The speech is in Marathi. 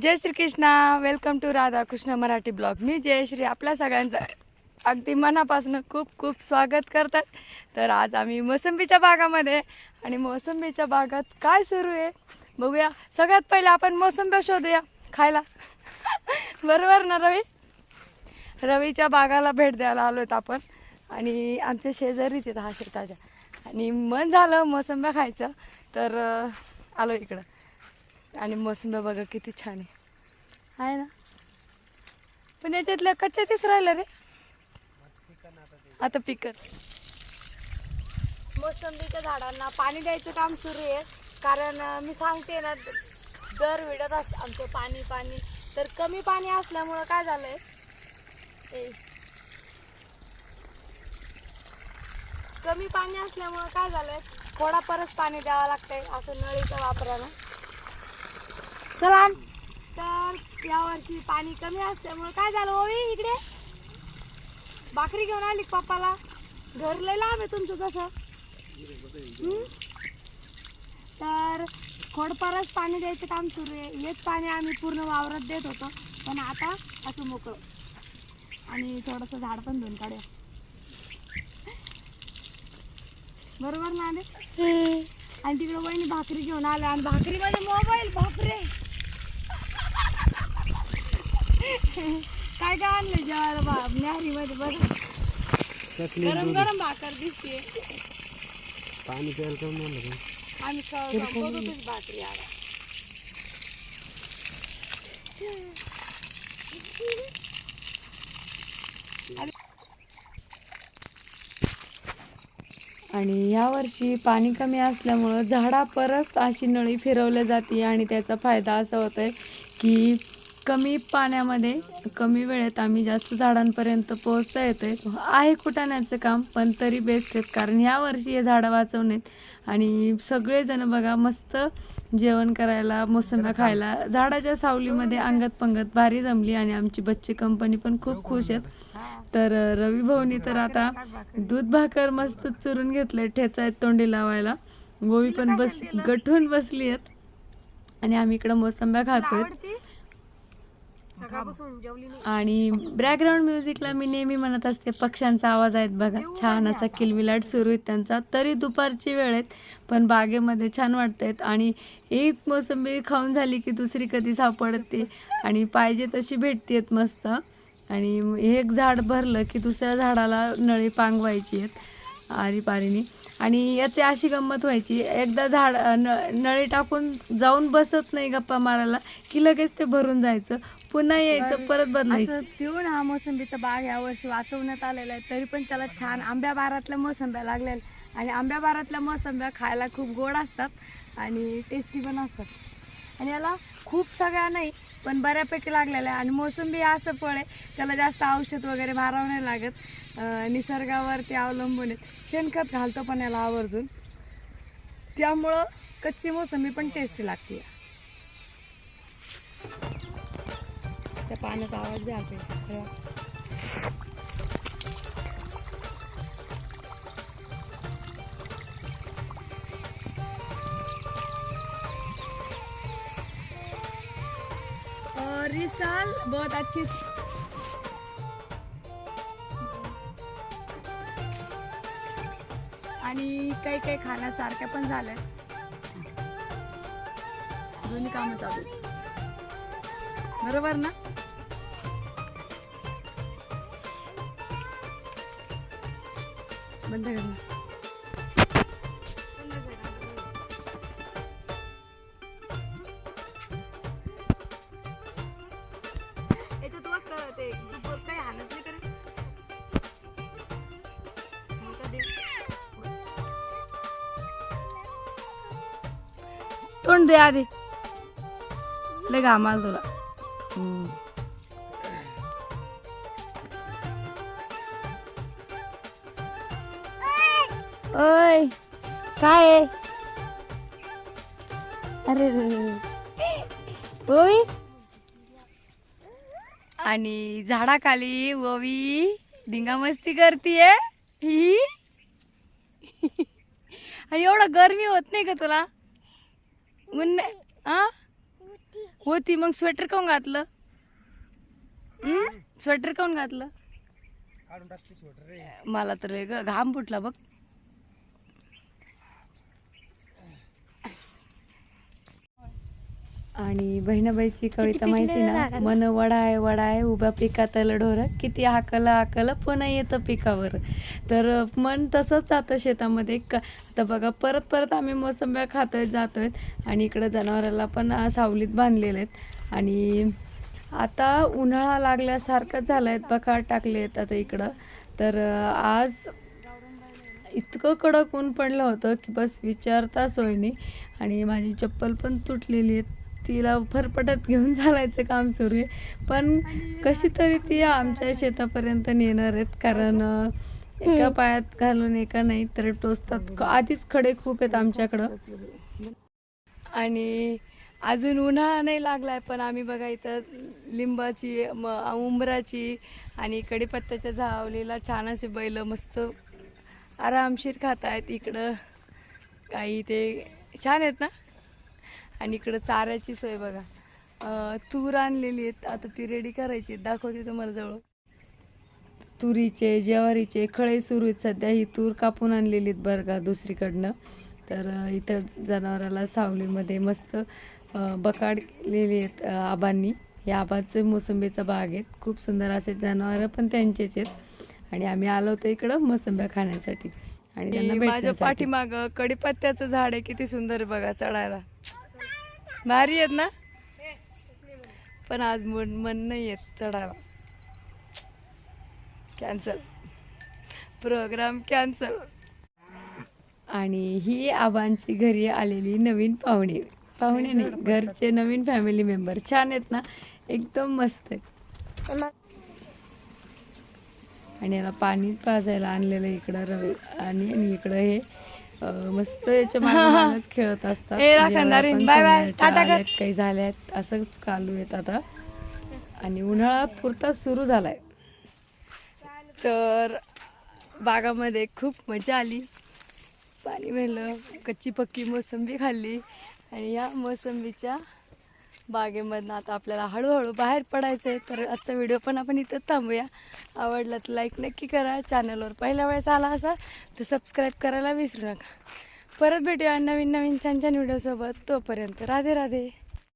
Jai Shri Krishna welcome to Radha Krishna Marathi blog मी जयश्री आपल्या सगळ्यांचं अगदी मनापासून खूप खूप स्वागत करतात. तर आज आम्ही मोसंबीच्या बागामध्ये आणि मोसंबीच्या बागात काय सुरू आहे? बघूया. सगळ्यात पहिले आपण मोसंब्या शोधूया. खायला. बरोबर ना रवी? रवीच्या बागाला भेट द्यायला आलो आहेत आपण. आणि आमच्या शेजारीच आहेत हा शेताच्या. आणि मन झालं मोसंब्या खायचं. तर आलो इकडं. आणि मोसंब्या बघा किती छान आहे. आहे ना? पण याच्यातल्या कच्च्या तीच राहिलं रे. आता पिकत मोसंबीच्या झाडांना पाणी द्यायचं काम सुरू आहे. कारण मी सांगते ना दर विडत अस आमचं पाणी पाणी. तर कमी पाणी असल्यामुळं काय झालंय. कमी पाणी असल्यामुळं काय झालंय? थोडा परत पाणी द्यावं लागतंय असं नळीच्या वापरानं. चला. तर यावर्षी पाणी कमी असल्यामुळे काय झालं ओवी इकडे? भाकरी घेऊन आली पप्पाला. घर लय लांब आहे तुमचं तसं. हम्म? तर खोडपारच पाणी द्यायचं काम सुरू आहे. हेच पाणी आम्ही पूर्ण वावरात देत होतो. पण आता असं मोकळं. आणि थोडंसं झाड पण धुवून काढूया. बरोबर ना आणि तिकडे वहिनी भाकरी घेऊन आल्या. आणि भाकरीमध्ये मोबाईल बापरे! काय काय आणलं जेवायला बा? न्याहारीमध्ये बघा चकली गरम गरम भाकर दिसते पाणी प्यायला करून म्हणलं आम्ही बघतच भाकरी आला आणि यावर्षी पाणी कमी असल्यामुळं झाडा परत अशी नळी फिरवल्या जाते आणि त्याचा फायदा असा होतोय की कमी पाण्यामध्ये कमी वेळेत आम्ही जास्त झाडांपर्यंत पोहोचता येतोय. आहे कुटाण्याचं काम पण तरी बेस्ट आहेत. कारण ह्या वर्षी हे झाडं वाचवणेत आणि सगळेजण बघा मस्त जेवण करायला मोसंब्या खायला. झाडाच्या सावलीमध्ये अंगत पंगत भारी जमली आणि आमची बच्चे कंपनी पण खूप खुश आहेत. तर रवी भाऊनी तर आता दूध भाकर मस्त चुरून घेतलंय ठेचा आहेत तोंडी लावायला. गोवी पण बस गठून बसली आहेत. आणि आम्ही इकडं मोसंब्या खातोय. आणि बॅकग्राऊंड म्युझिकला मी नेहमी म्हणत असते पक्ष्यांचा आवाज आहेत बघा. छान असा किलबिलाट सुरू आहे त्यांचा. तरी दुपारची वेळ आहेत पण बागेमध्ये छान वाटतायत आणि एक मोसंबी खाऊन झाली की दुसरी कधी सापडते. आणि पाहिजे तशी भेटतेत मस्त. आणि हे एक झाड भरलं की दुसऱ्या झाडाला नळी पांगवायची आहेत आरी पारीने आणि याची अशी गंमत व्हायची एकदा झाड न नळी टाकून जाऊन बसत नाही गप्पा मारायला की लगेच ते भरून जायचं. पुन्हा यायचं परत बदलायचं. पिऊन हा मोसंबीचा बाग या वर्षी वाचवण्यात आलेला आहे तरी पण त्याला छान आंब्या बारातल्या मोसंब्या लागलेल्या आणि आंब्या बारातल्या मोसंब्या खायला खूप गोड असतात आणि टेस्टी पण असतात. आणि याला खूप सगळ्या नाही पण बऱ्यापैकी लागलेल्या आहे आणि मोसंबी हे असं फळ आहे त्याला जास्त औषध वगैरे मारावं नाही लागत. अं, निसर्गावरती अवलंबून आहेत. शेणखत घालतो पण याला आवर्जून. त्यामुळं कच्ची मोसंबी पण टेस्टी लागते त्या पाण्याचा आवाज द्या और रिसाल साल बहुत अच्छी आणि काही काही खाण्यासारख्या पण झाल्या दोन्ही कामं चालू बरोबर ना? मोठा दे. तोंड दे आधी. लय घामाल तुला. ओय काय आहे? अरे. ओवी आणि झाडाखाली ओवी धिंगा मस्ती करतीये. ही आणि एवढं गरमी होत नाही का तुला? ऊन नाही- आ? होती मग स्वेटर काऊन घातलं? हं? स्वेटर काऊन घातलं? काढून टाकते स्वेटर रे. मला तर लय ग- घाम फुटला बघ. आणि बहिणाबाईची कविता माहिती ना? मन वडाय वडाय उभ्या पिकातलं ढोर. किती हाकलं हाकलं पुन्हा येतं पिकावर. तर मन तसंच जातं शेतामध्ये. क आता बघा परत परत आम्ही मोसंब्या खातोय जातोय. आणि इकडं जनावराला पण सावलीत बांधलेले आहेत. आणि आता उन्हाळा लागल्यासारखं झालं आहे बखार टाकले आहेत आता इकडं. तर आज इतकं कडक ऊन पडलं होतं की बस विचारता सोय नाही. आणि माझी चप्पल पण तुटलेली आहे तिला फरफटत घेऊन चालायचं काम सुरू आहे. पण कशी तरी ती आमच्या शेतापर्यंत नेणार आहेत कारण एका पायात घालून एका नाही तर टोचतात. आधीच खडे खूप आहेत आमच्याकडं. आणि अजून उन्हाळा नाही लागलाय पण आम्ही बघा इथं लिंबाची म उंबराची आणि कढीपत्त्याच्या झावलीला छान असे बैल मस्त आरामशीर खात आहेत इकडं काही ते छान आहेत ना? आणि इकडं चाऱ्याची सोय बघा. तूर आणलेली आहेत. आता ती रेडी करायची. दाखवते तुम्हाला जवळ. तुरीचे ज्वारीचे खळे सुरू आहेत. सध्या ही तूर कापून आणलेली आहेत बरं का दुसरीकडनं. तर इथं जनावराला सावलीमध्ये मस्त अं, बकाड लिहिली आहेत आबांनी. या आबाचं मोसंबीचा बाग आहेत. खूप सुंदर असे जनावरं पण त्यांचेच आहेत. आणि आम्ही आलो होतो इकडं मोसंब्या खाण्यासाठी. आणि माझ्या. पाठीमाग कडीपत्त्याचं झाड आहे. किती सुंदर बघा चढायला. भारी आहेत ना? पण आज मन मन नाही येत चढायला. कॅन्सल प्रोग्राम कॅन्सल आणि ही आबांची घरी आलेली नवीन पाहुणे. पाहुणे नाही घरचे नवीन फॅमिली मेंबर छान आहेत ना? एकदम मस्त आहे आणि याला पाणी पाजायला आणलेलं इकडं रवी आणि आणि इकडं हे. मस्त याच्या मागच खेळत असतात. पण बाय, बाय. काही झाल्यात असंच चालू आहेत आता आणि उन्हाळा पुरता सुरू झालाय तर बागामध्ये खूप मजा आली पाणी भरलं कच्ची पक्की मोसंबी खाल्ली आणि या मोसंबीच्या बागेमधनं आता आपल्याला हळूहळू बाहेर पडायचं आहे तर आजचा व्हिडिओ पण आपण इथं थांबूया. आवडला तर लाईक नक्की करा. चॅनलवर पहिल्या वेळेस आला असा तर सबस्क्राईब करायला विसरू नका. परत भेटूया नवीन नवीन छान छान व्हिडिओसोबत तोपर्यंत राधे राधे.